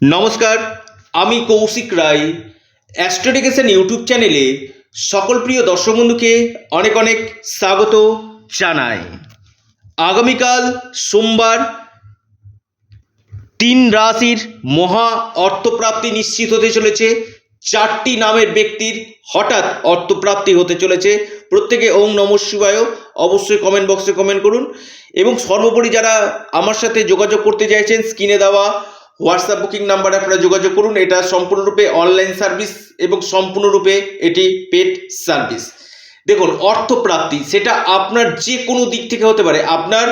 নমস্কার, আমি কৌশিক রায়। অ্যাস্ট্রোডিকেশন ইউটিউব চ্যানেলে সকল প্রিয় দর্শক বন্ধুকে অনেক অনেক স্বাগত জানাই। আগামীকাল সোমবার তিন রাশির মহা অর্থপ্রাপ্তি নিশ্চিত হতে চলেছে। চারটি নামের ব্যক্তির হঠাৎ অর্থপ্রাপ্তি হতে চলেছে। প্রত্যেকে ওম নম শিবায় অবশ্যই কমেন্ট বক্সে কমেন্ট করুন। এবং সর্বোপরি যারা আমার সাথে যোগাযোগ করতে চাইছেন, স্ক্রিনে দেওয়া হোয়াটসঅ্যাপ বুকিং নাম্বারে আপনারা যোগাযোগ করুন। এটা সম্পূর্ণরূপে অনলাইন সার্ভিস এবং সম্পূর্ণরূপে এটি পেড সার্ভিস দেখুন, অর্থপ্রাপ্তি, সেটা আপনার যে কোনো দিক থেকে হতে পারে। আপনার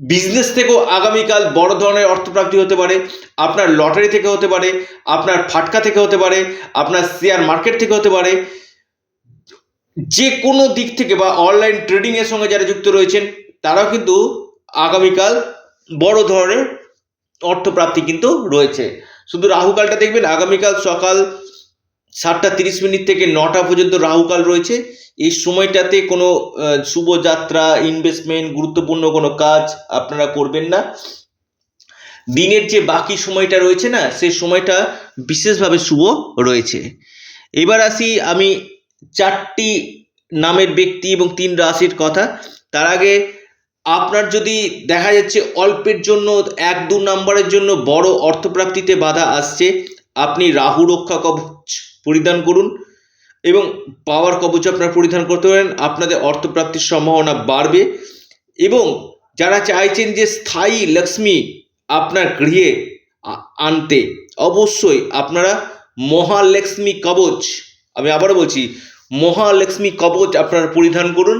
বিজনেস থেকেও আগামীকাল বড় ধরনের অর্থপ্রাপ্তি হতে পারে। আপনার লটারি থেকে হতে পারে, আপনার ফাটকা থেকে হতে পারে, আপনার শেয়ার মার্কেট থেকে হতে পারে। যে কোনো দিক থেকে বা অনলাইন ট্রেডিংয়ের সঙ্গে যারা যুক্ত রয়েছেন, তারাও কিন্তু আগামীকাল বড় ধরনের অর্থপ্রাপ্তি কিন্তু রয়েছে। শুধু রাহুকালটা দেখবেন আগামীকাল সকাল সাতটা তিরিশ মিনিট থেকে নটা পর্যন্ত রাহুকাল রয়েছে। এই সময়টাতে কোনো আহ, শুভযাত্রা ইনভেস্টমেন্ট গুরুত্বপূর্ণ কোনো কাজ আপনারা করবেন না। দিনের যে বাকি সময়টা রয়েছে না সে সময়টা বিশেষভাবে শুভ রয়েছে। এবার আসি আমি চারটি নামের ব্যক্তি এবং তিন রাশির কথা। তার আগে আপনার যদি দেখা যাচ্ছে অল্পের জন্য, এক দু নম্বরের জন্য বড় অর্থপ্রাপ্তিতে বাধা আসছে, আপনি রাহু রক্ষা কবচ পরিধান করুন এবং পাওয়ার কবচ আপনার পরিধান করতে পারেন, আপনাদের অর্থপ্রাপ্তির সম্ভাবনা বাড়বে এবং যারা চাইছেন যে স্থায়ী লক্ষ্মী আপনার গৃহে আনতে, অবশ্যই আপনারা মহালক্ষ্মী কবচ, আমি আবারও বলছি মহালক্ষ্মী কবচ আপনারা পরিধান করুন।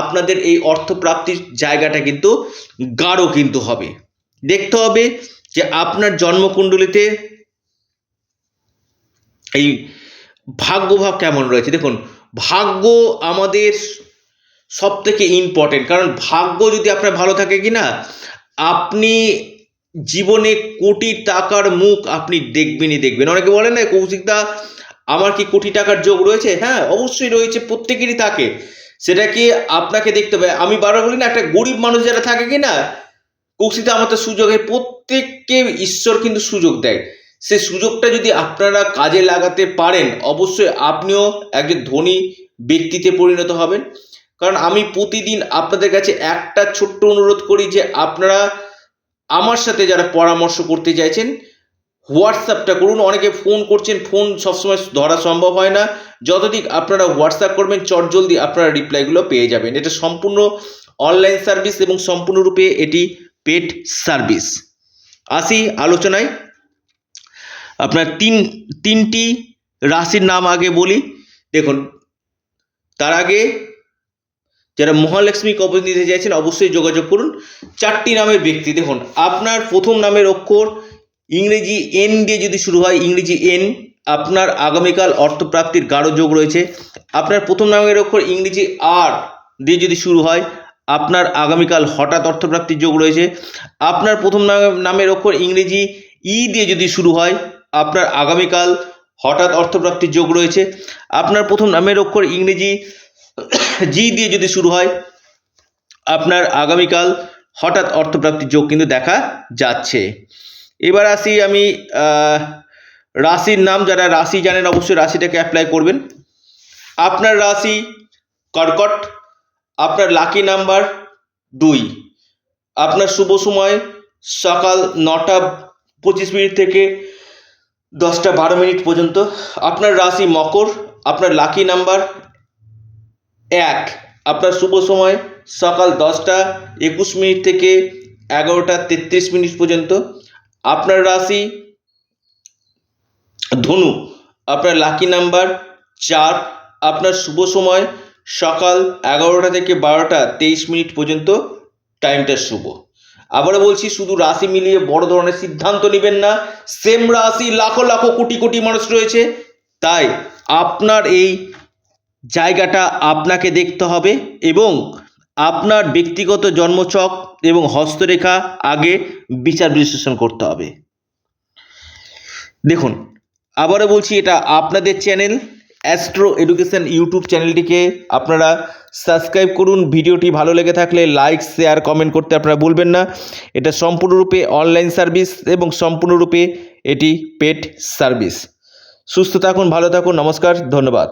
আপনাদের এই অর্থপ্রাপ্তির জায়গাটা কিন্তু গাঢ় কিন্তু হবে। দেখতে হবে যে আপনার জন্মকুণ্ডলিতে এই ভাগ্যভাব কেমন রয়েছে। দেখুন, ভাগ্য আমাদের সব থেকে ইম্পর্টেন্ট কারণ ভাগ্য যদি আপনার ভালো থাকে কি না আপনি জীবনে কোটি টাকার মুখ আপনি দেখবেনই দেখবেন। অনেকে বলেন না, কৌশিকদা আমার কি কোটি টাকার যোগ রয়েছে? হ্যাঁ অবশ্যই রয়েছে, প্রত্যেকেরই থাকে। সেটা কি আপনাকে দেখতে হবে? আমি বারবার বলি না, একটা গরিব মানুষ যারা থাকে কি না কৌশিকদা আমার তো সুযোগে প্রত্যেককে ঈশ্বর কিন্তু সুযোগ দেয়। সে সুযোগটা যদি আপনারা কাজে লাগাতে পারেন, অবশ্যই আপনিও একজন ধনী ব্যক্তিতে পরিণত হবেন। কারণ আমি প্রতিদিন আপনাদের কাছে একটা ছোট্ট অনুরোধ করি যে আপনারা আমার সাথে যারা পরামর্শ করতে চাইছেন হোয়াটসঅ্যাপটা করুন। অনেকে ফোন করছেন, ফোন সবসময় ধরা সম্ভব হয় না। যতদিক আপনারা হোয়াটসঅ্যাপ করবেন, চটজলদি আপনারা রিপ্লাইগুলো পেয়ে যাবেন। এটা সম্পূর্ণ অনলাইন সার্ভিস এবং সম্পূর্ণরূপে এটি পেড সার্ভিস। আসি আলোচনায়। আপনার তিন, তিনটি রাশির নাম আগে বলি। দেখুন, তার আগে যারা মহালক্ষ্মী কবচ নিতে চাইছেন, অবশ্যই যোগাযোগ করুন। চারটি নামের ব্যক্তি, দেখুন, আপনার প্রথম নামের অক্ষর ইংরেজি এন দিয়ে যদি শুরু হয়, ইংরেজি এন আপনার আগামীকাল অর্থপ্রাপ্তির গাঢ় যোগ রয়েছে। আপনার প্রথম নামের অক্ষর ইংরেজি আর দিয়ে যদি শুরু হয়, আপনার আগামীকাল হঠাৎ অর্থপ্রাপ্তির যোগ রয়েছে। আপনার প্রথম নাম- নামের অক্ষর ইংরেজি ই দিয়ে যদি শুরু হয়, আপনার আগামীকাল হঠাৎ অর্থপ্রাপ্তির যোগ রয়েছে। আপনার প্রথম নামের অক্ষর ইংরেজি জি দিয়ে যদি শুরু হয়, আপনার আগামীকাল হঠাৎ অর্থপ্রাপ্তির যোগ কিন্তু দেখা যাচ্ছে। এবার আসি আমি রাশির নাম, যারা রাশি জানেন অবশ্যই রাশিটাকে অ্যাপ্লাই করবেন। আপনার রাশি কর্কট, আপনার লাকি নাম্বার দুই। আপনার শুভ সময় সকাল নটা পঁচিশ মিনিট থেকে দশটা বারো মিনিট পর্যন্ত। আপনার রাশি মকর, আপনার লাকি নাম্বার এক। আপনার শুভ সময় সকাল দশটা একুশ মিনিট থেকে এগারোটা তেত্রিশ মিনিট পর্যন্ত। আপনার রাশি ধনু, আপনার লাকি নাম্বার চার, আপনার শুভ সময় সকাল এগারোটা থেকে বারোটা তেইশ মিনিট পর্যন্ত টাইমটা শুভ। আবারও বলছি, শুধু রাশি মিলিয়ে বড় ধরনের সিদ্ধান্ত নেবেন না সেম রাশি লাখো লাখো কোটি কোটি মানুষ রয়েছে, তাই আপনার এই জায়গাটা আপনাকে দেখতে হবে এবং আপনার ব্যক্তিগত জন্মছক এবং হস্তরেখা আগে বিচার বিশ্লেষণ করতে হবে। দেখুন, আবারও বলছি, এটা আপনাদের চ্যানেল অ্যাস্ট্রো এডুকেশন ইউটিউব চ্যানেলটিকে আপনারা সাবস্ক্রাইব করুন। ভিডিওটি ভালো লেগে থাকলে লাইক, শেয়ার, কমেন্ট করতে আপনারা ভুলবেন না। এটা সম্পূর্ণরূপে অনলাইন সার্ভিস এবং সম্পূর্ণরূপে এটি পেড সার্ভিস। সুস্থ থাকুন, ভালো থাকুন, নমস্কার, ধন্যবাদ।